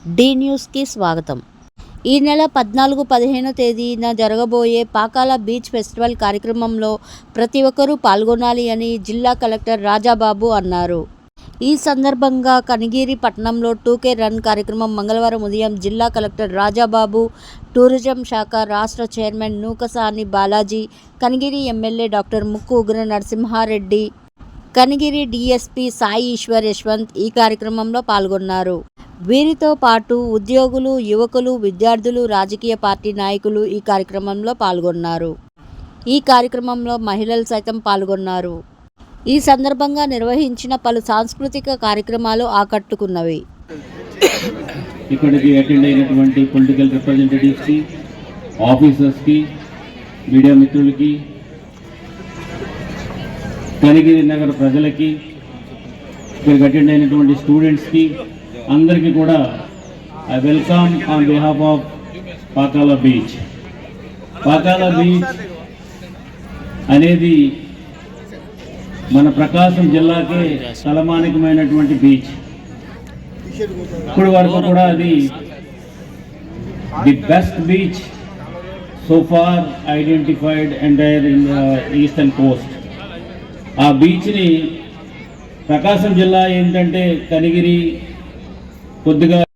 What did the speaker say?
D న్యూస్కి స్వాగతం. ఈ నెల పద్నాలుగు పదిహేనో తేదీన జరగబోయే పాకాల బీచ్ ఫెస్టివల్ కార్యక్రమంలో ప్రతి ఒక్కరూ పాల్గొనాలి అని జిల్లా కలెక్టర్ రాజాబాబు అన్నారు. ఈ సందర్భంగా కనిగిరి పట్టణంలో టూకే రన్ కార్యక్రమం మంగళవారం ఉదయం జిల్లా కలెక్టర్ రాజాబాబు టూరిజం శాఖ రాష్ట్ర chairman Nukasani Balaji Kanigiri MLA doctor Mukku Ugra Narasimha Reddy Kanigiri DSP Sai Eshwar Yashwant ఈ కార్యక్రమంలో పాల్గొన్నారు. వీరితో పాటు ఉద్యోగులు యువకులు విద్యార్థులు రాజకీయ పార్టీ నాయకులు ఈ కార్యక్రమంలో పాల్గొన్నారు. ఈ కార్యక్రమంలో మహిళలు సైతం పాల్గొన్నారు. ఈ సందర్భంగా నిర్వహించిన పలు సాంస్కృతిక కార్యక్రమాలు ఆకట్టుకున్నవి. ఇక్కడికి అటెండ్ అయినటువంటి పొలిటికల్ రిప్రజెంటేటివ్స్కి ఆఫీసర్స్కి మీడియా మిత్రులకి కనిగిరి నగర ప్రజలకి ఇక్కడికి అటెండ్ అయినటువంటి స్టూడెంట్స్కి అందరికీ కూడా I welcome on behalf of Pakala beach Pakala beach అనేది మన ప్రకాశం జిల్లాకే తలమానికమైనటువంటి బీచ్ ఇప్పుడు వరకు కూడా అది the best beach so far identified entire in eastern coast ఆ బీచ్ని ప్రకాశం జిల్లా ఏంటంటే కనిగిరి కొద్దిగా